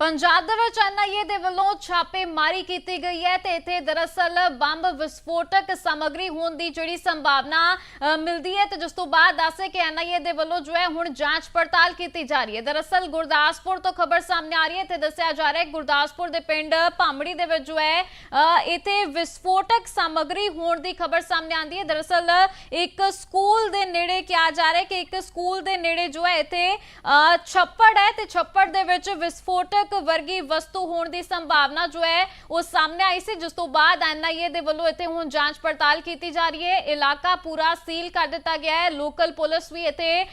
ਪੰਜਾਬ ਦੇ ਵਿੱਚ ਐਨਆਈਏ ਦੇ ਵੱਲੋਂ ਛਾਪੇਮਾਰੀ ਕੀਤੀ ਗਈ ਹੈ ਤੇ ਇੱਥੇ ਦਰਅਸਲ ਬੰਬ ਵਿਸਫੋਟਕ ਸਮੱਗਰੀ ਹੋਣ ਦੀ ਜਿਹੜੀ ਸੰਭਾਵਨਾ ਮਿਲਦੀ ਹੈ ਤੇ ਜਿਸ ਤੋਂ ਬਾਅਦ ਦੱਸੇ ਕਿ ਐਨਆਈਏ ਦੇ ਵੱਲੋਂ ਜੋ ਹੈ ਹੁਣ ਜਾਂਚ ਪੜਤਾਲ ਕੀਤੀ ਜਾ ਰਹੀ ਹੈ। ਦਰਅਸਲ ਗੁਰਦਾਸਪੁਰ ਤੋਂ ਖਬਰ ਸਾਹਮਣੇ ਆ ਰਹੀ ਹੈ। ਤੇ ਦੱਸਿਆ ਜਾ ਰਿਹਾ ਹੈ ਗੁਰਦਾਸਪੁਰ ਦੇ ਪਿੰਡ ਭਾਮੜੀ ਦੇ ਵਿੱਚ ਜੋ ਹੈ ਇੱਥੇ ਵਿਸਫੋਟਕ ਸਮੱਗਰੀ ਹੋਣ ਦੀ ਖਬਰ ਸਾਹਮਣੇ ਆਂਦੀ ਹੈ। ਦਰਅਸਲ ਇੱਕ ਸਕੂਲ ਦੇ ਨੇੜੇ ਕਿਹਾ ਜਾ ਰਿਹਾ ਹੈ ਕਿ ਇੱਕ ਸਕੂਲ ਦੇ ਨੇੜੇ ਜੋ ਹੈ ਇੱਥੇ ਅ, ਛੱਪੜ ਹੈ ਤੇ ਛੱਪੜ ਦੇ ਵਿੱਚ ਵਿਸਫੋਟਕ ਵਰਗੀ ਵਸਤੂ ਹੋਣ ਦੀ ਸੰਭਾਵਨਾ ਜੋ ਹੈ ਉਹ ਸਾਹਮਣੇ ਆਈ ਸੀ, ਜਿਸ ਤੋਂ ਬਾਅਦ ਐਨਆਈਏ ਦੇ ਵੱਲੋਂ ਇੱਥੇ ਹੁਣ ਜਾਂਚ ਪੜਤਾਲ ਕੀਤੀ ਜਾ ਰਹੀ ਹੈ। ਇਲਾਕਾ ਪੂਰਾ ਸੀਲ ਕਰ ਦਿੱਤਾ ਗਿਆ ਹੈ। ਲੋਕਲ ਪੁਲਿਸ ਵੀ ਇੱਥੇ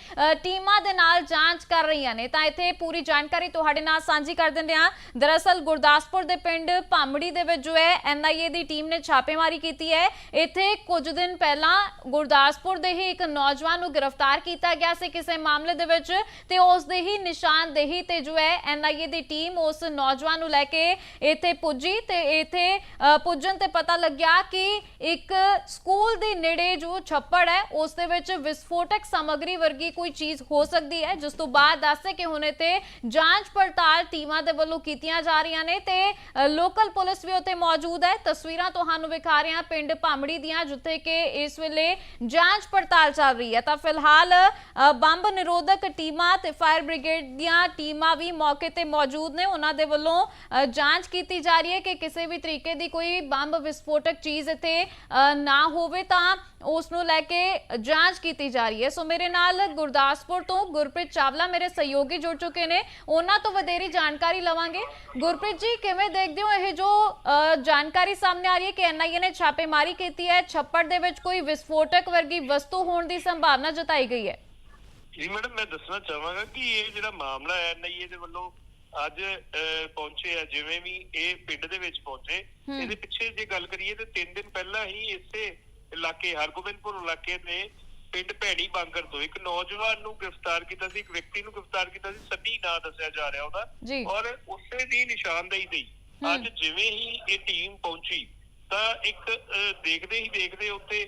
ਟੀਮਾਂ ਦੇ ਨਾਲ ਜਾਂਚ ਕਰ ਰਹੀਆਂ ਨੇ। ਤਾਂ ਇੱਥੇ ਪੂਰੀ ਜਾਣਕਾਰੀ ਤੁਹਾਡੇ ਨਾਲ ਸਾਂਝੀ ਕਰ ਦਿੰਦੇ ਹਾਂ। ਦਰਅਸਲ ਗੁਰਦਾਸਪੁਰ ਦੇ ਪਿੰਡ ਭਾਮੜੀ ਦੇ ਵਿੱਚ ਜੋ ਹੈ ਐਨਆਈਏ ਦੀ ਟੀਮ ਨੇ ਛਾਪੇਮਾਰੀ ਕੀਤੀ ਹੈ। ਇੱਥੇ ਕੁਝ ਦਿਨ ਪਹਿਲਾਂ ਗੁਰਦਾਸਪੁਰ ਦੇ ਹੀ ਇੱਕ ਨੌਜਵਾਨ ਨੂੰ ਗ੍ਰਿਫਤਾਰ ਕੀਤਾ ਗਿਆ ਸੀ ਕਿਸੇ ਮਾਮਲੇ ਦੇ ਵਿੱਚ ਤੇ ਉਸ ਦੇ ਹੀ ਨਿਸ਼ਾਨਦੇਹੀ ਤੇ ਜੋ ਹੈ ਐਨਆਈਏ ਦੀ ਟੀਮ ਉਸ ਨੌਜਵਾਨ ਨੂੰ ਲੈ ਕੇ ਇੱਥੇ ਪੁੱਜੀ ਤੇ ਇੱਥੇ ਪੁੱਜਣ ਤੇ ਪਤਾ ਲੱਗਿਆ ਕਿ ਇੱਕ ਸਕੂਲ ਦੇ ਨੇੜੇ ਜੋ ਛੱਪੜ ਹੈ, ਉਸ ਦੇ ਵਿੱਚ ਵਿਸਫੋਟਕ ਸਮੱਗਰੀ ਵਰਗੀ ਕੋਈ ਚੀਜ਼ ਹੋ ਸਕਦੀ ਹੈ, ਜਿਸ ਤੋਂ ਬਾਅਦ ਦੱਸੇ ਕਿ ਹੁਣ ਇੱਥੇ ਜਾਂਚ ਪੜਤਾਲ ਟੀਮਾਂ ਦੇ ਵੱਲੋਂ ਕੀਤੀਆਂ ਜਾ ਰਹੀਆਂ ਨੇ ਤੇ ਲੋਕਲ ਪੁਲਿਸ ਵੀ ਉੱਥੇ ਮੌਜੂਦ ਹੈ। ਤਸਵੀਰਾਂ ਤੁਹਾਨੂੰ ਵਿਖਾ ਰਹੇ ਹਾਂ ਪਿੰਡ ਭਾਮੜੀ ਦੀਆਂ, ਜਿੱਥੇ ਕਿ ਇਸ ਵੇਲੇ ਜਾਂਚ ਪੜਤਾਲ ਚੱਲ ਰਹੀ ਹੈ। ਤਾਂ ਫਿਲਹਾਲ ਬੰਬ ਨਿਰੋਧਕ ਟੀਮਾਂ ਤੇ ਫਾਇਰ ਬ੍ਰਿਗੇਡ ਦੀਆਂ ਟੀਮਾਂ ਵੀ ਮੌਕੇ ਤੇ ਮੌਜੂਦ ਨੇ ਉਹਨਾਂ ਦੇ ਵੱਲੋਂ ਜਾਂਚ ਕੀਤੀ ਜਾ ਰਹੀ ਹੈ ਕਿ ਕਿਸੇ ਵੀ ਤਰੀਕੇ ਦੀ ਕੋਈ ਬੰਬ ਵਿਸਫੋਟਕ ਚੀਜ਼ ਇੱਥੇ ਨਾ ਹੋਵੇ ਤਾਂ ਉਸ ਨੂੰ ਲੈ ਕੇ ਜਾਂਚ ਕੀਤੀ ਜਾ ਰਹੀ ਹੈ। ਸੋ ਮੇਰੇ ਨਾਲ ਗੁਰਦਾਸਪੁਰ ਤੋਂ ਗੁਰਪ੍ਰੀਤ ਚਾਵਲਾ ਮੇਰੇ ਸਹਿਯੋਗੀ ਜੁੜ ਚੁੱਕੇ ਨੇ। ਉਹਨਾਂ ਤੋਂ ਵਧੇਰੀ ਜਾਣਕਾਰੀ ਲਵਾਂਗੇ। ਗੁਰਪ੍ਰੀਤ ਜੀ, ਕਿਵੇਂ ਦੇਖਦੇ ਹੋ ਇਹ ਜੋ ਜਾਣਕਾਰੀ ਸਾਹਮਣੇ ਆ ਰਹੀ ਹੈ ਕਿ ਐਨਆਈਏ ਨੇ ਛਾਪੇਮਾਰੀ ਕੀਤੀ ਹੈ, ਛੱਪੜ ਦੇ ਵਿੱਚ ਕੋਈ ਵਿਸਫੋਟਕ ਵਰਗੀ ਵਸਤੂ ਹੋਣ ਦੀ ਸੰਭਾਵਨਾ ਜਤਾਈ ਗਈ ਹੈ? ਜੀ, ਮੈਡਮ, ਮੈਂ ਦੱਸਣਾ ਚਾਹਾਂਗਾ ਕਿ ਇਹ ਜਿਹੜਾ ਮਾਮਲਾ ਹੈ ਐਨਆਈਏ ਦੇ ਵੱਲੋਂ ਅੱਜ ਪਹੁੰਚੇ ਆ ਜਿਵੇਂ ਵੀ ਇਹ ਪਿੰਡ ਦੇ ਵਿੱਚ ਪਹੁੰਚੇ। ਇਹਦੇ ਪਿੱਛੇ ਜੇ ਗੱਲ ਕਰੀਏ ਤੇ 3 ਦਿਨ ਪਹਿਲਾਂ ਹੀ ਇਸੇ ਇਲਾਕੇ ਹਰਗੋਬਿੰਦਪੁਰ ਇਲਾਕੇ ਦੇ ਪਿੰਡ ਭੈਣੀ ਬਾਂਗਰ ਤੋਂ ਇੱਕ ਨੌਜਵਾਨ ਨੂੰ ਗ੍ਰਿਫਤਾਰ ਕੀਤਾ ਸੀ ਇੱਕ ਵਿਅਕਤੀ ਨੂੰ ਗ੍ਰਿਫਤਾਰ ਕੀਤਾ ਸੀ ਸੱਤੀ ਨਾਂ ਦੱਸਿਆ ਜਾ ਰਿਹਾ ਉਹਦਾ ਔਰ ਉਸੇ ਦੀ ਨਿਸ਼ਾਨਦੇਹੀ ਹੂੰ। ਅੱਜ ਜਿਵੇਂ ਹੀ ਇਹ ਟੀਮ ਪਹੁੰਚੀ ਤਾਂ ਇੱਕ ਦੇਖਦੇ ਹੀ ਦੇਖਦੇ ਉੱਤੇ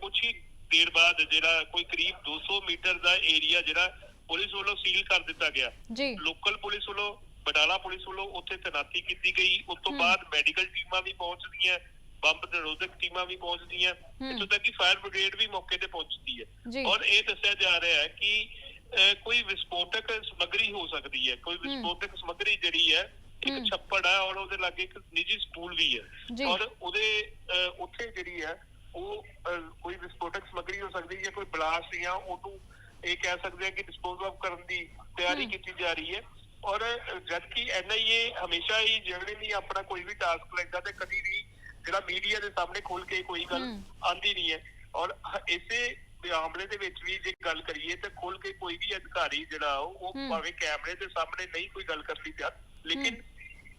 ਕੁਝ ਹੀ ਦੇਰ ਬਾਅਦ ਜਿਹੜਾ ਕੋਈ ਕਰੀਬ 200 ਮੀਟਰ ਦਾ ਏਰੀਆ ਜਿਹੜਾ ਪੁਲਿਸ ਵੱਲੋਂ ਸੀਲ ਕਰ ਦਿੱਤਾ ਗਿਆ ਜੀ ਲੋਕਲ ਪੁਲਿਸ ਵੱਲੋਂ ਬਟਾਲਾ ਪੁਲਿਸ ਵੱਲੋਂ ਉੱਥੇ ਤੈਨਾਤੀ ਕੀਤੀ ਗਈ ਉਸ ਤੋਂ। ਬਾਅਦ ਮੈਡੀਕਲ ਟੀਮਾਂ ਵੀ ਪਹੁੰਚਦੀਆਂ ਬੰਬ ਨਿਰੋਧਕ ਟੀਮਾਂ ਵੀ ਪਹੁੰਚਦੀਆਂ। ਇੱਥੋਂ ਤੱਕ ਕਿ ਫਾਇਰ ਬ੍ਰਿਗੇਡ ਵੀ ਮੌਕੇ ਤੇ ਪਹੁੰਚਦੀ। ਹੈ ਔਰ ਇਹ ਦੱਸਿਆ ਜਾ ਰਿਹਾ ਹੈ ਕਿ ਕੋਈ ਵਿਸਫੋਟਕ ਸਮੱਗਰੀ ਹੋ ਸਕਦੀ ਹੈ ਕੋਈ ਵਿਸਫੋਟਕ ਸਮੱਗਰੀ ਜਿਹੜੀ ਹੈ। ਇੱਕ ਛੱਪੜ ਹੈ ਔਰ ਉਹਦੇ ਲਾਗੇ ਇੱਕ ਨਿੱਜੀ ਸਕੂਲ ਵੀ। ਹੈ ਔਰ ਉਹਦੇ ਉੱਥੇ ਜਿਹੜੀ ਹੈ ਉਹ ਕੋਈ ਵਿਸਫੋਟਕ ਸਮੱਗਰੀ ਹੋ ਸਕਦੀ ਹੈ ਜਾਂ ਕੋਈ ਬਲਾਸਟ ਜਾਂ ਉਹਨੂੰ ਇਹ ਕਹਿ ਸਕਦੇ ਆ ਕਿ ਡਿਸਪੋਜ਼ ਆਫ ਕਰਨ ਦੀ ਤਿਆਰੀ ਹੂੰ। ਕੀਤੀ ਜਾ ਰਹੀ ਹੈ ਔਰ ਜਦ ਕਿ ਐਨਆਈਏ ਹਮੇਸ਼ਾ ਹੀ ਜਿਹੜੇ ਵੀ ਆਪਣਾ ਕੋਈ ਵੀ ਟਾਸਕ ਲੈਂਦਾ ਤੇ ਕਦੀ ਵੀ ਜਿਹੜਾ ਮੀਡੀਆ ਦੇ ਸਾਹਮਣੇ ਖੁੱਲ ਕੇ ਕੋਈ ਗੱਲ ਹੂੰ। ਆਂਦੀ ਨਹੀਂ ਹੈ ਔਰ ਹ- ਇਸੇ ਮਾਮਲੇ ਦੇ ਵਿੱਚ ਵੀ ਜੇ ਗੱਲ ਕਰੀਏ ਤਾਂ ਖੁੱਲ ਕੇ ਕੋਈ ਵੀ ਅਧਿਕਾਰੀ ਜਿਹੜਾ ਉਹ ਹੂੰ। ਭਾਵੇਂ ਕੈਮਰੇ ਦੇ ਸਾਹਮਣੇ ਨਹੀਂ ਕੋਈ ਗੱਲ ਕਰਨੀ ਤਿਆਰ ਲੇਕਿਨ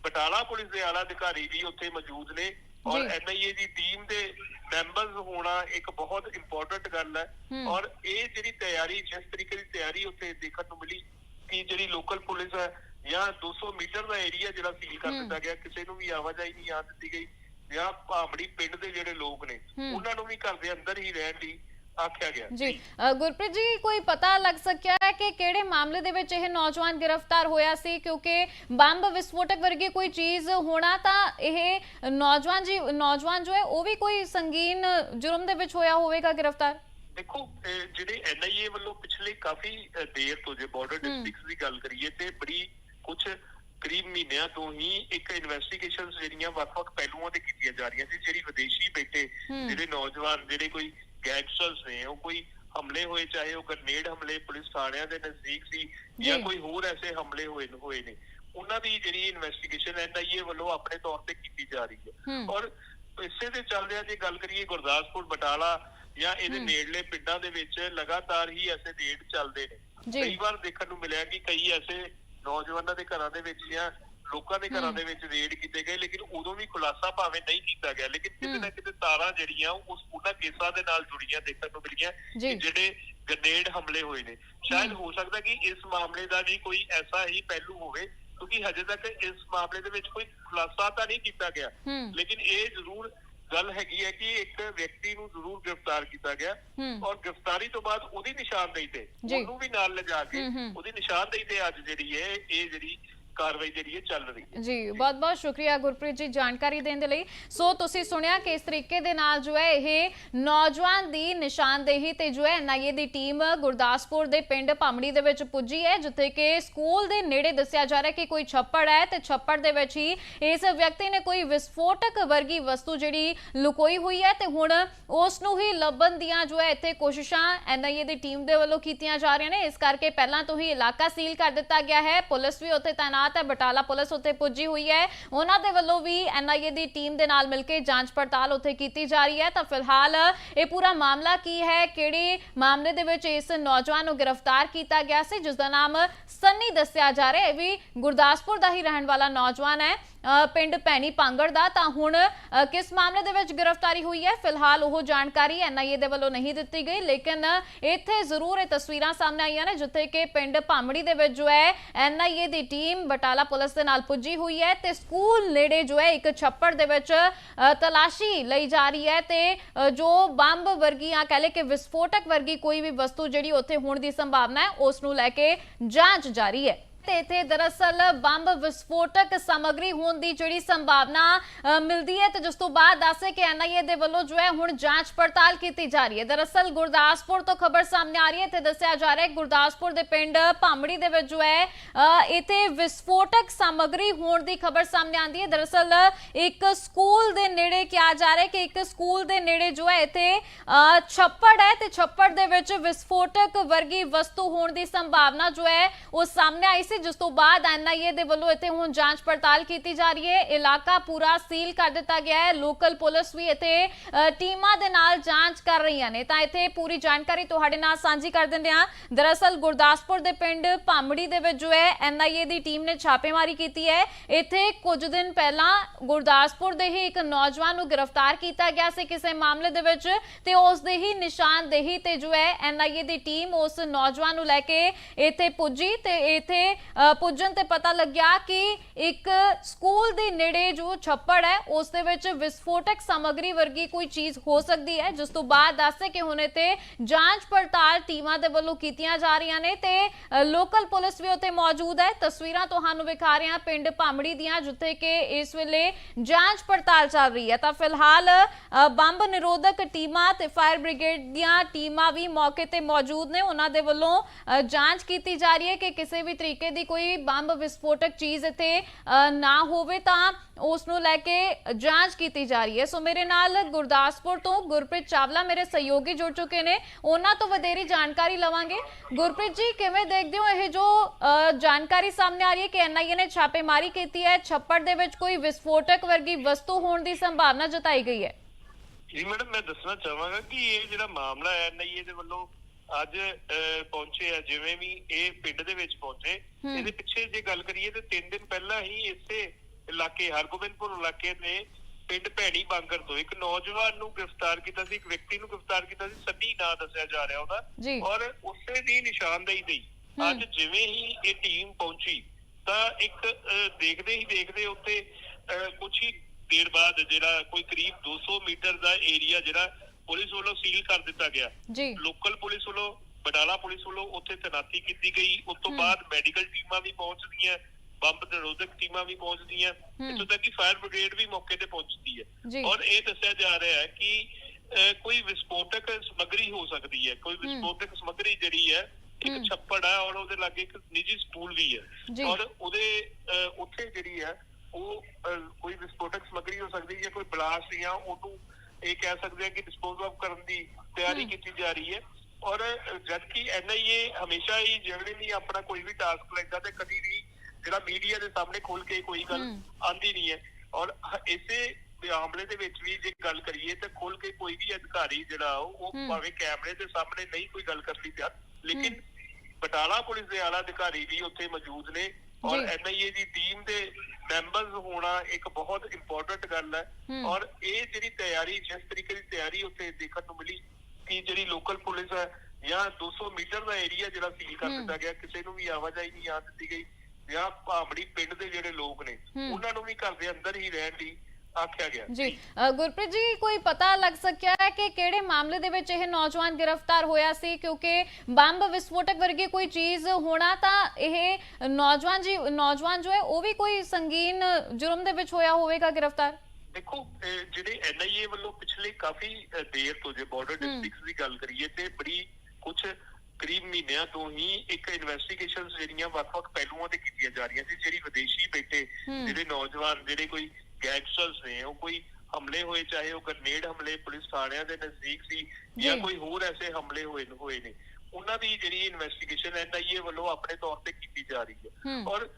ਬਟਾਲਾ ਪੁਲਿਸ ਦੇ ਆਲਾ ਅਧਿਕਾਰੀ ਵੀ ਉੱਥੇ ਮੌਜੂਦ ਨੇ ਔਰ। ਐਨਆਈਏ ਦੀ ਟੀਮ ਦੇ ਮੈਂਬਰਸ ਹੋਣਾ ਇੱਕ ਬਹੁਤ ਇੰਪੋਰਟੈਂਟ ਗੱਲ ਹੈ। ਔਰ ਇਹ ਜਿਹੜੀ ਤਿਆਰੀ ਜਿਸ ਤਰੀਕੇ ਦੀ ਤਿਆਰੀ ਉੱਥੇ ਦੇਖਣ ਨੂੰ ਮਿਲੀ ਕਿ ਜਿਹੜੀ ਲੋਕਲ ਪੁਲਿਸ ਹੈ ਜਾਂ 200 ਮੀਟਰ ਦਾ ਏਰੀਆ ਜਿਹੜਾ ਸੀਲ ਕਰ। ਦਿੱਤਾ ਗਿਆ ਕਿਸੇ ਨੂੰ ਵੀ ਆਵਾਜਾਈ ਨਹੀਂ ਆਉਣ ਦਿੱਤੀ ਗਈ ਜਾਂ ਭਾਮੜੀ ਪਿੰਡ ਦੇ ਜਿਹੜੇ ਲੋਕ ਨੇ। ਉਹਨਾਂ ਨੂੰ ਵੀ ਘਰ ਦੇ ਅੰਦਰ ਹੀ ਰਹਿਣ ਲਈ ਆਖਿਆ ਗਿਆ ਜੀ ਗੁਰਪ੍ਰੀਤ ਜੀ ਕੋਈ ਪਤਾ ਲੱਗ ਸਕਿਆ ਹੈ ਕਿ ਕਿਹੜੇ ਮਾਮਲੇ ਦੇ ਵਿੱਚ ਇਹ ਨੌਜਵਾਨ ਗ੍ਰਿਫਤਾਰ ਹੋਇਆ ਸੀ ਕਿਉਂਕਿ ਬੰਬ ਵਿਸਫੋਟਕ ਵਰਗੀ ਕੋਈ ਚੀਜ਼ ਹੋਣਾ ਤਾਂ ਇਹ ਨੌਜਵਾਨ ਜੀ ਨੌਜਵਾਨ ਜੋ ਹੈ ਉਹ ਵੀ ਕੋਈ ਸੰਗੀਨ ਜੁਰਮ ਦੇ ਵਿੱਚ ਹੋਇਆ ਹੋਵੇਗਾ ਗ੍ਰਿਫਤਾਰ ਦੇਖੋ ਜਿਹੜੇ ਐਨਆਈਏ ਵੱਲੋਂ ਪਿਛਲੇ ਕਾਫੀ ਦੇਰ ਤੋਂ ਜੇ ਬਾਰਡਰ। ਡਿਸਟ੍ਰਿਕਟਸ ਦੀ ਗੱਲ ਕਰੀਏ ਤੇ ਬੜੀ ਕੁਝ ਕਰੀਬ ਮਹੀਨਿਆਂ ਤੋਂ ਹੀ ਇੱਕ ਇਨਵੈਸਟੀਗੇਸ਼ਨਸ ਜਿਹੜੀਆਂ ਵੱਖ-ਵੱਖ ਪਹਿਲੂਆਂ ਤੇ ਕੀਤੀਆਂ ਜਾ ਰਹੀਆਂ ਸੀ ਜਿਹੜੀ ਵਿਦੇਸ਼ੀ ਬੈਠੇ। ਜਿਹੜੇ ਨੌਜਵਾਨ ਜਿਹੜੇ ਕੋਈ ਗੈਂਗਸਟਰਸ ਨੇ ਉਹ ਕੋਈ ਹਮਲੇ ਹੋਏ ਚਾਹੇ ਉਹ ਗ੍ਰਨੇਡ ਹਮਲੇ ਪੁਲਿਸ ਥਾਣਿਆਂ ਦੇ ਨਜ਼ਦੀਕ ਸੀ ਜਾਂ। ਕੋਈ ਹੋਰ ਐਸੇ ਹਮਲੇ ਹੋਏ ਹੋਏ ਨੇ ਉਹਨਾਂ ਦੀ ਜਿਹੜੀ ਇਨਵੈਸਟੀਗੇਸ਼ਨ ਐਨਆਈਏ ਵੱਲੋਂ ਆਪਣੇ ਤੌਰ ਤੇ ਕੀਤੀ ਜਾ ਰਹੀ ਹੈ। ਔਰ ਇਸੇ ਦੇ ਚੱਲਦਿਆਂ ਜੇ ਗੱਲ ਕਰੀਏ ਗੁਰਦਾਸਪੁਰ ਬਟਾਲਾ ਜਾਂ ਇਹਦੇ। ਨੇੜਲੇ ਪਿੰਡਾਂ ਦੇ ਵਿੱਚ ਲਗਾਤਾਰ ਹੀ ਐਸੇ ਰੇਡ ਚੱਲਦੇ ਨੇ। ਕਈ ਵਾਰ ਦੇਖਣ ਨੂੰ ਮਿਲਿਆ ਕਿ ਕਈ ਐਸੇ ਨੌਜਵਾਨਾਂ ਦੇ ਘਰਾਂ ਦੇ ਵਿੱਚ ਜਾਂ ਲੋਕਾਂ ਦੇ ਘਰਾਂ। ਦੇ ਵਿੱਚ ਰੇਡ ਕੀਤੇ ਗਏ ਲੇਕਿਨ ਉਦੋਂ ਵੀ ਖੁਲਾਸਾ ਭਾਵੇਂ ਨਹੀਂ ਕੀਤਾ ਗਿਆ ਲੇਕਿਨ ਕਿਤੇ। ਨਾ ਕਿਤੇ ਤਾਰਾਂ ਜਿਹੜੀਆਂ ਉਸ ਉਹਨਾਂ ਕੇਸਾਂ ਦੇ ਨਾਲ ਜੁੜੀਆਂ ਦੇਖਣ ਨੂੰ ਮਿਲੀਆਂ। ਕਿ ਜਿਹੜੇ ਗ੍ਰਨੇਡ ਹਮਲੇ ਹੋਏ ਨੇ ਸ਼ਾਇਦ ਹੂੰ। ਸਕਦਾ ਕਿ ਇਸ ਮਾਮਲੇ ਦਾ ਵੀ ਕੋਈ ਐਸਾ ਹੀ ਪਹਿਲੂ ਹੋਵੇ ਕਿਉਂਕਿ ਹਜੇ ਤੱਕ ਇਸ ਮਾਮਲੇ ਦੇ ਵਿੱਚ ਕੋਈ ਖੁਲਾਸਾ ਤਾਂ ਨਹੀਂ ਕੀਤਾ ਗਿਆ ਲੇਕਿਨ ਇਹ ਜ਼ਰੂਰ ਗੱਲ ਹੈਗੀ ਹੈ ਕਿ ਇੱਕ ਵਿਅਕਤੀ ਨੂੰ ਜ਼ਰੂਰ ਗ੍ਰਿਫਤਾਰ ਕੀਤਾ ਗਿਆ ਔਰ ਗ੍ਰਿਫਤਾਰੀ ਤੋਂ ਬਾਅਦ ਉਹਦੀ ਨਿਸ਼ਾਨਦੇਹੀ ਤੇ। ਉਹਨੂੰ ਵੀ ਨਾਲ ਲਿਜਾ ਕੇ। ਉਹਦੀ ਨਿਸ਼ਾਨਦੇਹੀ ਤੇ ਅੱਜ ਜਿਹੜੀ ਹੈ ਇਹ ਜਿਹੜੀ ਕਾਰਵਾਈ ਜਿਹੜੀ ਹੈ ਚੱਲ ਰਹੀ ਹੈ। ਜੀ ਬਹੁਤ ਬਹੁਤ ਸ਼ੁਕਰੀਆ ਗੁਰਪ੍ਰੀਤ ਜੀ ਜਾਣਕਾਰੀ ਦੇਣ ਦੇ ਲਈ। ਸੋ ਤੁਸੀਂ ਸੁਣਿਆ ਕਿ ਇਸ ਤਰੀਕੇ ਦੇ ਨਾਲ ਜੋ ਹੈ ਇਹ ਨੌਜਵਾਨ ਦੀ ਨਿਸ਼ਾਨਦੇਹੀ ਤੇ ਜੋ ਹੈ ਐਨਆਈਏ ਦੀ ਟੀਮ ਗੁਰਦਾਸਪੁਰ ਦੇ ਪਿੰਡ ਭਾਮੜੀ ਦੇ ਵਿੱਚ ਪੁੱਜੀ ਹੈ, ਜਿੱਥੇ ਕਿ ਸਕੂਲ ਦੇ ਨੇੜੇ ਦੱਸਿਆ ਜਾ ਰਿਹਾ ਕਿ ਕੋਈ ਛੱਪੜ ਹੈ ਤੇ ਛੱਪੜ ਦੇ ਵਿੱਚ ਹੀ ਇਸ ਵਿਅਕਤੀ ਨੇ ਕੋਈ ਵਿਸਫੋਟਕ ਵਰਗੀ ਵਸਤੂ ਜਿਹੜੀ ਲੁਕੋਈ ਹੋਈ ਹੈ ਤੇ ਹੁਣ ਉਸ ਨੂੰ ਹੀ ਲੱਭਣ ਦੀਆਂ ਜੋ ਹੈ ਇੱਥੇ ਕੋਸ਼ਿਸ਼ਾਂ ਐਨਆਈਏ ਦੀ ਟੀਮ ਦੇ ਵੱਲੋਂ ਕੀਤੀਆਂ ਜਾ ਰਹੀਆਂ ਨੇ। ਇਸ ਕਰਕੇ ਪਹਿਲਾਂ ਤੋਂ ਹੀ ਇਲਾਕਾ ਸੀਲ ਕਰ ਦਿੱਤਾ ਗਿਆ ਹੈ। ਪੁਲਿਸ ਵੀ ਉੱਥੇ ਤਾਇਨਾਤ ਤਾਇਨਾਤ ਹੈ, ਬਟਾਲਾ ਪੁਲਿਸ ਉੱਥੇ ਪੁੱਜੀ ਹੋਈ ਹੈ। ਉਹਨਾਂ ਦੇ ਵੱਲੋਂ ਵੀ ਐਨਆਈਏ ਦੀ ਟੀਮ ਦੇ ਨਾਲ ਮਿਲ ਕੇ ਜਾਂਚ ਪੜਤਾਲ ਉੱਥੇ ਕੀਤੀ ਜਾ ਰਹੀ ਹੈ। ਤਾਂ ਫਿਲਹਾਲ ਇਹ ਪੂਰਾ ਮਾਮਲਾ ਕੀ ਹੈ? ਕਿਹੜੇ ਮਾਮਲੇ ਦੇ ਵਿੱਚ ਇਸ ਨੌਜਵਾਨ ਨੂੰ ਗ੍ਰਿਫਤਾਰ ਕੀਤਾ ਗਿਆ ਸੀ ਜਿਸ ਦਾ ਨਾਮ ਸੰਨੀ ਦੱਸਿਆ ਜਾ ਰਿਹਾ ਹੈ। ਇਹ ਵੀ ਗੁਰਦਾਸਪੁਰ ਦਾ ਹੀ ਰਹਿਣ ਵਾਲਾ ਨੌਜਵਾਨ ਹੈ। ਪਿੰਡ ਪੈਣੀ ਪਾਂਗੜ ਦਾ, ਤਾਂ ਹੁਣ ਕਿਸ ਮਾਮਲੇ ਦੇ ਵਿੱਚ ਗ੍ਰਿਫਤਾਰੀ ਹੋਈ ਹੈ? ਫਿਲਹਾਲ ਉਹ ਜਾਣਕਾਰੀ ਐਨਆਈਏ ਦੇ ਵੱਲੋਂ ਨਹੀਂ ਦਿੱਤੀ ਗਈ, ਲੇਕਿਨ ਇੱਥੇ ਜ਼ਰੂਰ ਇਹ ਤਸਵੀਰਾਂ ਸਾਹਮਣੇ ਆਈਆਂ ਨੇ, ਜਿੱਥੇ ਕਿ ਪਿੰਡ ਭਾਮੜੀ ਦੇ ਵਿੱਚ ਜੋ ਹੈ ਐਨਆਈਏ ਦੀ ਟੀਮ ਬਟਾਲਾ ਪੁਲਿਸ ਦੇ ਨਾਲ ਪੁੱਜੀ ਹੋਈ ਹੈ ਤੇ ਸਕੂਲ ਨੇੜੇ ਜੋ ਹੈ, ਇੱਕ ਛੱਪੜ ਦੇ ਵਿੱਚ ਤਲਾਸ਼ੀ ਲਈ ਜਾ ਰਹੀ ਹੈ ਤੇ ਜੋ ਬੰਬ ਵਰਗੀਆਂ ਕਹ ਲੇ ਕਿ ਵਿਸਫੋਟਕ ਵਰਗੀ ਕੋਈ ਵੀ ਵਸਤੂ ਜਿਹੜੀ ਉੱਥੇ ਹੋਣ ਦੀ ਸੰਭਾਵਨਾ ਹੈ, ਉਸ ਨੂੰ ਲੈ ਕੇ ਜਾਂਚ ਜਾਰੀ ਹੈ। ਤੇ ਇਥੇ ਦਰਅਸਲ ਬੰਬ ਵਿਸਫੋਟਕ ਸਮੱਗਰੀ ਹੋਣ ਦੀ ਜਿਹੜੀ ਸੰਭਾਵਨਾ ਮਿਲਦੀ ਹੈ ਤੇ ਜਿਸ ਤੋਂ ਬਾਅਦ ਦੱਸੇ ਕਿ ਐਨਆਈਏ ਦੇ ਵੱਲੋਂ ਜੋ ਹੈ ਹੁਣ ਜਾਂਚ ਪੜਤਾਲ ਕੀਤੀ ਜਾ ਰਹੀ ਹੈ। ਦਰਅਸਲ ਗੁਰਦਾਸਪੁਰ ਤੋਂ ਖਬਰ ਸਾਹਮਣੇ ਆ ਰਹੀ ਹੈ। ਤੇ ਦੱਸਿਆ ਜਾ ਰਿਹਾ ਹੈ ਗੁਰਦਾਸਪੁਰ ਦੇ ਪਿੰਡ ਭਾਮੜੀ ਦੇ ਵਿੱਚ ਜੋ ਹੈ ਅ, ਵਿਸਫੋਟਕ ਸਮੱਗਰੀ ਹੋਣ ਦੀ ਖਬਰ ਸਾਹਮਣੇ ਆਂਦੀ ਹੈ। ਦਰਅਸਲ ਇੱਕ ਸਕੂਲ ਦੇ ਨੇੜੇ ਕਿਹਾ ਜਾ ਰਿਹਾ ਹੈ ਕਿ ਇੱਕ ਸਕੂਲ ਦੇ ਨੇੜੇ ਜੋ ਹੈ ਇੱਥੇ ਅ, ਛੱਪੜ ਹੈ ਤੇ ਛੱਪੜ ਦੇ ਵਿੱਚ ਵਿਸਫੋਟਕ ਵਰਗੀ ਵਸਤੂ ਹੋਣ ਦੀ ਸੰਭਾਵਨਾ ਜੋ ਹੈ ਉਹ ਸਾਹਮਣੇ ਆਈ। ਸੀ, ਜਿਸ ਤੋਂ ਬਾਅਦ ਐਨਆਈਏ ਦੇ ਵੱਲੋਂ ਇੱਥੇ ਹੁਣ ਜਾਂਚ ਪੜਤਾਲ ਕੀਤੀ ਜਾ ਰਹੀ ਹੈ। ਇਲਾਕਾ ਪੂਰਾ ਸੀਲ ਕਰ ਦਿੱਤਾ ਗਿਆ ਹੈ। ਲੋਕਲ ਪੁਲਿਸ ਵੀ ਇੱਥੇ ਟੀਮਾਂ ਦੇ ਨਾਲ ਜਾਂਚ ਕਰ ਰਹੀਆਂ ਨੇ। ਤਾਂ ਇੱਥੇ ਪੂਰੀ ਜਾਣਕਾਰੀ ਤੁਹਾਡੇ ਨਾਲ ਸਾਂਝੀ ਕਰ ਦਿੰਦੇ ਹਾਂ। ਦਰਅਸਲ ਗੁਰਦਾਸਪੁਰ ਦੇ ਪਿੰਡ ਭਾਮੜੀ ਦੇ ਵਿੱਚ ਜੋ ਹੈ, ਐਨਆਈਏ ਦੀ ਟੀਮ ਨੇ ਛਾਪੇਮਾਰੀ ਕੀਤੀ ਹੈ। ਇੱਥੇ ਕੁਝ ਦਿਨ ਪਹਿਲਾਂ ਗੁਰਦਾਸਪੁਰ ਦੇ ਹੀ ਇੱਕ ਨੌਜਵਾਨ ਨੂੰ ਗ੍ਰਿਫਤਾਰ ਕੀਤਾ ਗਿਆ ਸੀ ਕਿਸੇ ਮਾਮਲੇ ਦੇ ਵਿੱਚ ਤੇ ਉਸ ਦੇ ਹੀ ਨਿਸ਼ਾਨਦੇਹੀ ਤੇ ਜੋ ਹੈ, ਐਨਆਈਏ ਦੀ ਟੀਮ ਉਸ ਨੌਜਵਾਨ ਨੂੰ ਲੈ ਕੇ ਇੱਥੇ ਪੁੱਜੀ ਤੇ ਇੱਥੇ ਪੁੱਜਣ ਤੇ ਪਤਾ ਲੱਗਿਆ ਕਿ ਇੱਕ ਸਕੂਲ ਦੇ ਨੇੜੇ ਜੋ ਛੱਪੜ ਹੈ, ਉਸ ਦੇ ਵਿੱਚ ਵਿਸਫੋਟਕ ਸਮੱਗਰੀ ਵਰਗੀ ਕੋਈ ਚੀਜ਼ ਹੋ ਸਕਦੀ ਹੈ, ਜਿਸ ਤੋਂ ਬਾਅਦ ਦੱਸੇ ਕਿ ਹੁਣ ਇੱਥੇ ਜਾਂਚ ਪੜਤਾਲ ਟੀਮਾਂ ਦੇ ਵੱਲੋਂ ਕੀਤੀਆਂ ਜਾ ਰਹੀਆਂ ਨੇ ਤੇ ਲੋਕਲ ਪੁਲਿਸ ਵੀ ਉੱਥੇ ਮੌਜੂਦ ਹੈ। ਤਸਵੀਰਾਂ ਤੁਹਾਨੂੰ ਵਿਖਾ ਰਹੇ ਹਾਂ ਪਿੰਡ ਭਾਮੜੀ ਦੀਆਂ, ਜਿੱਥੇ ਕਿ ਇਸ ਵੇਲੇ ਜਾਂਚ ਪੜਤਾਲ ਚੱਲ ਰਹੀ ਹੈ। ਤਾਂ ਫਿਲਹਾਲ ਬੰਬ ਨਿਰੋਧਕ ਟੀਮਾਂ ਤੇ ਫਾਇਰ ਬ੍ਰਿਗੇਡ ਦੀਆਂ ਟੀਮਾਂ ਵੀ ਮੌਕੇ ਤੇ ਮੌਜੂਦ ਨੇ। ਉਹਨਾਂ ਦੇ ਵੱਲੋਂ ਜਾਂਚ ਕੀਤੀ ਜਾ ਰਹੀ ਹੈ ਕਿ ਕਿਸੇ ਵੀ ਤਰੀਕੇ ਦੀ ਕੋਈ ਬੰਬ ਵਿਸਫੋਟਕ ਚੀਜ਼ ਇੱਥੇ ਨਾ ਹੋਵੇ ਤਾਂ ਉਸ ਨੂੰ ਲੈ ਕੇ ਜਾਂਚ ਕੀਤੀ ਜਾ ਰਹੀ ਹੈ। ਸੋ ਮੇਰੇ ਨਾਲ ਗੁਰਦਾਸਪੁਰ ਤੋਂ ਗੁਰਪ੍ਰੀਤ ਚਾਵਲਾ ਮੇਰੇ ਸਹਿਯੋਗੀ ਜੁੜ ਚੁੱਕੇ ਨੇ। ਉਹਨਾਂ ਤੋਂ ਵਧੇਰੀ ਜਾਣਕਾਰੀ ਲਵਾਂਗੇ। ਗੁਰਪ੍ਰੀਤ ਜੀ, ਕਿਵੇਂ ਦੇਖਦੇ ਹੋ ਇਹ ਜੋ ਜਾਣਕਾਰੀ ਸਾਹਮਣੇ ਆ ਰਹੀ ਹੈ ਕਿ ਐਨਆਈਏ ਨੇ ਛਾਪੇਮਾਰੀ ਕੀਤੀ ਹੈ? ਛੱਪੜ ਦੇ ਵਿੱਚ ਕੋਈ ਵਿਸਫੋਟਕ ਵਰਗੀ ਵਸਤੂ ਹੋਣ ਦੀ ਸੰਭਾਵਨਾ ਜਤਾਈ ਗਈ ਹੈ। ਜੀ, ਮੈਡਮ, ਮੈਂ ਦੱਸਣਾ ਚਾਹਾਂਗਾ ਕਿ ਇਹ ਜਿਹੜਾ ਮਾਮਲਾ ਹੈ ਐਨਆਈਏ ਦੇ ਵੱਲੋਂ ਅੱਜ ਪਹੁੰਚੇ ਆ ਜਿਵੇਂ ਵੀ ਇਹ ਪਿੰਡ ਦੇ ਵਿੱਚ ਪਹੁੰਚੇ। ਇਹਦੇ ਪਿੱਛੇ ਜੇ ਗੱਲ ਕਰੀਏ ਤੇ 3 ਦਿਨ ਪਹਿਲਾਂ ਹੀ ਇਸੇ ਇਲਾਕੇ ਹਰਗੋਬਿੰਦਪੁਰ ਇਲਾਕੇ ਨੇ ਪਿੰਡ ਭੈਣੀ ਬਾਂਗਰ ਤੋਂ ਇੱਕ ਨੌਜਵਾਨ ਨੂੰ ਗ੍ਰਿਫਤਾਰ ਕੀਤਾ ਸੀ ਇੱਕ ਵਿਅਕਤੀ ਨੂੰ ਗ੍ਰਿਫਤਾਰ ਕੀਤਾ ਸੀ ਸੰਨੀ ਨਾਂ ਦੱਸਿਆ ਜਾ ਰਿਹਾ ਉਹਦਾ ਔਰ ਉਸੇ ਦੀ ਨਿਸ਼ਾਨਦੇਹੀ ਦੀ। ਅੱਜ ਜਿਵੇਂ ਹੀ ਇਹ ਟੀਮ ਪਹੁੰਚੀ ਤਾਂ ਇੱਕ ਦੇਖਦੇ ਹੀ ਦੇਖਦੇ ਉੱਥੇ ਕੁਝ ਹੀ ਦੇਰ ਬਾਅਦ ਜਿਹੜਾ ਕੋਈ ਕਰੀਬ 200 ਮੀਟਰ ਦਾ ਏਰੀਆ ਜਿਹੜਾ ਪੁਲਿਸ ਵੱਲੋਂ ਸੀਲ ਕਰ ਦਿੱਤਾ ਗਿਆ। ਜੀ। ਲੋਕਲ ਪੁਲਿਸ ਵੱਲੋਂ ਬਡਾਲਾ ਪੁਲਿਸ ਵੱਲੋਂ ਉੱਥੇ ਤੈਨਾਤੀ ਕੀਤੀ ਗਈ। ਉਸ ਤੋਂ। ਬਾਅਦ ਮੈਡੀਕਲ ਟੀਮਾਂ ਵੀ ਪਹੁੰਚਦੀਆਂ ਬੰਬ ਨਿਰੋਧਕ ਟੀਮਾਂ ਵੀ ਪਹੁੰਚਦੀਆਂ। ਇੱਥੋਂ ਤੱਕ ਕਿ ਫਾਇਰ ਬ੍ਰਿਗੇਡ ਵੀ ਮੌਕੇ ਤੇ ਪਹੁੰਚਦੀ ਹੈ। ਔਰ ਇਹ ਦੱਸਿਆ ਜਾ ਰਿਹਾ ਹੈ ਕਿ ਕੋਈ ਵਿਸਫੋਟਕ ਸਮੱਗਰੀ ਹੋ ਸਕਦੀ ਹੈ। ਕੋਈ ਵਿਸਫੋਟਕ ਸਮੱਗਰੀ ਜਿਹੜੀ ਹੈ। ਇੱਕ ਛੱਪੜ ਹੈ ਔਰ ਉਹਦੇ ਲਾਗੇ ਇੱਕ ਨਿੱਜੀ ਸਕੂਲ ਵੀ। ਹੈ। ਔਰ ਉਹਦੇ ਉੱਥੇ ਜਿਹੜੀ ਹੈ ਉਹ ਕੋਈ ਵਿਸਫੋਟਕ ਸਮੱਗਰੀ ਹੋ ਸਕਦੀ ਹੈ ਕੋਈ ਬਲਾਸਟ ਜਾਂ ਉਹਨੂੰ ਇਹ ਕਹਿ ਸਕਦੇ ਆ ਕਿ ਡਿਸਪੋਜ਼ ਆਫ ਕਰਨ ਦੀ ਤਿਆਰੀ। ਕੀਤੀ ਜਾ ਰਹੀ ਹੈ ਔਰ ਅਹ, ਜਦ ਕਿ ਐਨਆਈਏ ਹਮੇਸ਼ਾ ਹੀ ਜਿਹੜੇ ਵੀ ਆਪਣਾ ਕੋਈ ਵੀ ਟਾਸਕ ਲੈਂਦਾ ਤੇ ਕਦੀ ਵੀ ਜਿਹੜਾ ਮੀਡੀਆ ਦੇ ਸਾਹਮਣੇ ਖੋਲ ਕੇ ਕੋਈ ਗੱਲ। ਆਂਦੀ ਨਹੀਂ ਹੈ ਔਰ ਇਸੇ ਮਾਮਲੇ ਦੇ ਵਿੱਚ ਵੀ ਜੇ ਗੱਲ ਕਰੀਏ ਤਾਂ ਖੋਲ ਕੇ ਕੋਈ ਵੀ ਅਧਿਕਾਰੀ ਜਿਹੜਾ ਉਹ। ਭਾਵੇਂ ਕੈਮਰੇ ਦੇ ਸਾਹਮਣੇ ਨਹੀਂ ਕੋਈ ਗੱਲ ਕਰਦੀ ਤਿਆਰ ਲੇਕਿਨ ਬਟਾਲਾ ਪੁਲਿਸ ਦੇ ਆਲਾ ਅਧਿਕਾਰੀ ਵੀ ਉੱਥੇ ਮੌਜੂਦ ਨੇ ਔਰ। ਐਨਆਈਏ ਦੀ ਟੀਮ ਦੇ ਮੈਂਬਰਸ ਹੋਣਾ ਇੱਕ ਬਹੁਤ ਇੰਪੋਰਟੈਂਟ ਗੱਲ ਹੈ। ਔਰ ਇਹ ਜਿਹੜੀ ਤਿਆਰੀ ਜਿਸ ਤਰੀਕੇ ਦੀ ਤਿਆਰੀ ਉੱਥੇ ਦੇਖਣ ਨੂੰ ਮਿਲੀ ਕਿ ਜਿਹੜੀ ਲੋਕਲ ਪੁਲਿਸ ਹੈ ਜਾਂ 200 ਮੀਟਰ ਦਾ ਏਰੀਆ ਜਿਹੜਾ ਸੀਲ ਕਰ। ਦਿੱਤਾ ਗਿਆ ਕਿਸੇ ਨੂੰ ਵੀ ਆਵਾਜਾਈ ਨਹੀਂ ਆਉਣ ਦਿੱਤੀ ਗਈ ਜਾਂ ਭਾਮੜੀ ਪਿੰਡ ਦੇ ਜਿਹੜੇ ਲੋਕ ਨੇ। ਉਹਨਾਂ ਨੂੰ ਵੀ ਘਰ ਦੇ ਅੰਦਰ ਹੀ ਰਹਿਣ ਦੀ ਆਖਿਆ ਗਿਆ। ਜੀ ਗੁਰਪ੍ਰੀਤ ਜੀ ਕੋਈ ਪਤਾ ਲੱਗ ਸਕਿਆ ਹੈ ਕਿ ਕਿਹੜੇ ਮਾਮਲੇ ਦੇ ਵਿੱਚ ਇਹ ਨੌਜਵਾਨ ਗ੍ਰਿਫਤਾਰ ਹੋਇਆ ਸੀ? ਕਿਉਂਕਿ ਬੰਬ ਵਿਸਫੋਟਕ ਵਰਗੀ ਕੋਈ ਚੀਜ਼ ਹੋਣਾ ਤਾਂ ਇਹ ਨੌਜਵਾਨ ਜੀ ਨੌਜਵਾਨ ਜੋ ਹੈ ਉਹ ਵੀ ਕੋਈ ਸੰਗੀਨ ਜੁਰਮ ਦੇ ਵਿੱਚ ਹੋਇਆ ਹੋਵੇਗਾ ਗ੍ਰਿਫਤਾਰ? ਦੇਖੋ ਜਿਹੜੇ ਐਨਆਈਏ ਵੱਲੋਂ ਪਿਛਲੇ ਕਾਫੀ ਦੇਰ ਤੋਂ ਜੇ ਬਾਰਡਰ ਡਿਸਟ੍ਰਿਕਟਸ ਦੀ ਗੱਲ ਕਰੀਏ ਤੇ ਬੜੀ ਕੁਝ ਕਰੀਬ ਮਹੀਨਿਆਂ ਤੋਂ ਹੀ ਇੱਕ ਇਨਵੈਸਟੀਗੇਸ਼ਨਸ ਜਿਹੜੀਆਂ ਵੱਖ-ਵੱਖ ਪਹਿਲੂਆਂ ਤੇ ਕੀਤੀਆਂ ਜਾ ਰਹੀਆਂ ਸੀ ਜਿਹੜੀ ਵਿਦੇਸ਼ੀ ਬੈਠੇ। ਜਿਹੜੇ ਨੌਜਵਾਨ ਜਿਹੜੇ ਕੋਈ ਗੈਂਗਸਟਰਸ ਨੇ ਉਹ ਕੋਈ ਹਮਲੇ ਹੋਏ ਚਾਹੇ ਉਹ ਗ੍ਰਨੇਡ ਹਮਲੇ ਪੁਲਿਸ ਥਾਣਿਆਂ ਦੇ ਨਜ਼ਦੀਕ ਸੀ ਜਾਂ। ਕੋਈ ਹੋਰ ਐਸੇ ਹਮਲੇ ਹੋਏ ਹੋਏ ਨੇ ਉਹਨਾਂ ਦੀ ਜਿਹੜੀ ਇਨਵੈਸਟੀਗੇਸ਼ਨ ਐਨਆਈਏ ਵੱਲੋਂ ਆਪਣੇ ਤੌਰ ਤੇ ਕੀਤੀ ਜਾ ਰਹੀ ਹੈ। ਔਰ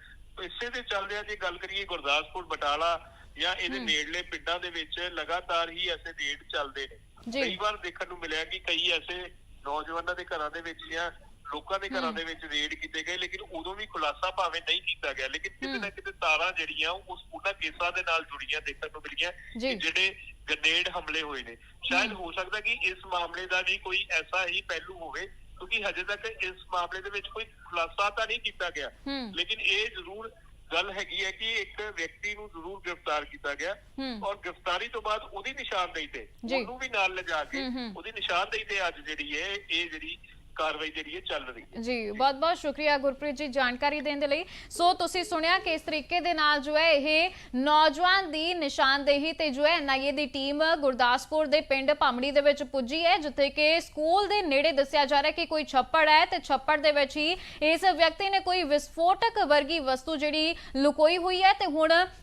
ਇਸੇ ਦੇ ਚੱਲਦਿਆਂ ਜੇ ਗੱਲ ਕਰੀਏ ਗੁਰਦਾਸਪੁਰ ਬਟਾਲਾ ਜਾਂ ਇਹਦੇ। ਨੇੜਲੇ ਪਿੰਡਾਂ ਦੇ ਵਿੱਚ ਲਗਾਤਾਰ ਹੀ ਐਸੇ ਰੇਡ ਚੱਲਦੇ ਨੇ। ਕਈ ਵਾਰ ਦੇਖਣ ਨੂੰ ਮਿਲਿਆ ਕਿ ਕਈ ਐਸੇ ਨੌਜਵਾਨਾਂ ਦੇ ਘਰਾਂ ਦੇ ਵਿੱਚ ਜਾਂ ਲੋਕਾਂ ਦੇ ਘਰਾਂ। ਦੇ ਵਿੱਚ ਰੇਡ ਕੀਤੇ ਗਏ ਲੇਕਿਨ ਉਦੋਂ ਵੀ ਖੁਲਾਸਾ ਭਾਵੇਂ ਨਹੀਂ ਕੀਤਾ ਗਿਆ ਲੇਕਿਨ ਕਿਤੇ। ਨਾ ਕਿਤੇ ਤਾਰਾਂ ਜਿਹੜੀਆਂ ਉਸ ਉਹਨਾਂ ਕੇਸਾਂ ਦੇ ਨਾਲ ਜੁੜੀਆਂ ਦੇਖਣ ਨੂੰ ਮਿਲੀਆਂ। ਕਿ ਜਿਹੜੇ ਗ੍ਰਨੇਡ ਹਮਲੇ ਹੋਏ ਨੇ ਸ਼ਾਇਦ। ਹੋ ਸਕਦਾ ਕਿ ਇਸ ਮਾਮਲੇ ਦਾ ਵੀ ਕੋਈ ਐਸਾ ਹੀ ਪਹਿਲੂ ਹੋਵੇ ਕਿਉਂਕਿ ਹਜੇ ਤੱਕ ਇਸ ਮਾਮਲੇ ਦੇ ਵਿੱਚ ਕੋਈ ਖੁਲਾਸਾ ਤਾਂ ਨਹੀਂ ਕੀਤਾ ਗਿਆ ਲੇਕਿਨ ਇਹ ਜ਼ਰੂਰ ਗੱਲ ਹੈਗੀ ਹੈ ਕਿ ਇੱਕ ਵਿਅਕਤੀ ਨੂੰ ਜ਼ਰੂਰ ਗ੍ਰਿਫਤਾਰ ਕੀਤਾ ਗਿਆ ਔਰ ਗ੍ਰਿਫਤਾਰੀ ਤੋਂ ਬਾਅਦ ਉਹਦੀ ਨਿਸ਼ਾਨਦੇਹੀ ਤੇ। ਉਹਨੂੰ ਵੀ ਨਾਲ ਲਿਜਾ ਕੇ। ਉਹਦੀ ਨਿਸ਼ਾਨਦੇਹੀ ਤੇ ਅੱਜ ਜਿਹੜੀ ਹੈ ਇਹ ਜਿਹੜੀ ਕਾਰਵਾਈ ਜਿਹੜੀ ਹੈ ਚੱਲ ਰਹੀ ਹੈ। ਜੀ ਬਹੁਤ ਬਹੁਤ ਸ਼ੁਕਰੀਆ ਗੁਰਪ੍ਰੀਤ ਜੀ ਜਾਣਕਾਰੀ ਦੇਣ ਦੇ ਲਈ। ਸੋ ਤੁਸੀਂ ਸੁਣਿਆ ਕਿ ਇਸ ਤਰੀਕੇ ਦੇ ਨਾਲ ਜੋ ਹੈ ਇਹ ਨੌਜਵਾਨ ਦੀ ਨਿਸ਼ਾਨਦੇਹੀ ਤੇ ਜੋ ਹੈ ਐਨਆਈਏ ਦੀ ਟੀਮ ਗੁਰਦਾਸਪੁਰ ਦੇ ਪਿੰਡ ਭਾਮੜੀ ਦੇ ਵਿੱਚ ਪੁੱਜੀ ਹੈ, ਜਿੱਥੇ ਕਿ ਸਕੂਲ ਦੇ ਨੇੜੇ ਦੱਸਿਆ ਜਾ ਰਿਹਾ ਕਿ ਕੋਈ ਛੱਪੜ ਹੈ ਤੇ ਛੱਪੜ ਦੇ ਵਿੱਚ ਹੀ ਇਸ ਵਿਅਕਤੀ ਨੇ ਕੋਈ ਵਿਸਫੋਟਕ ਵਰਗੀ ਵਸਤੂ ਜਿਹੜੀ ਲੁਕੋਈ ਹੋਈ ਹੈ ਤੇ ਹੁਣ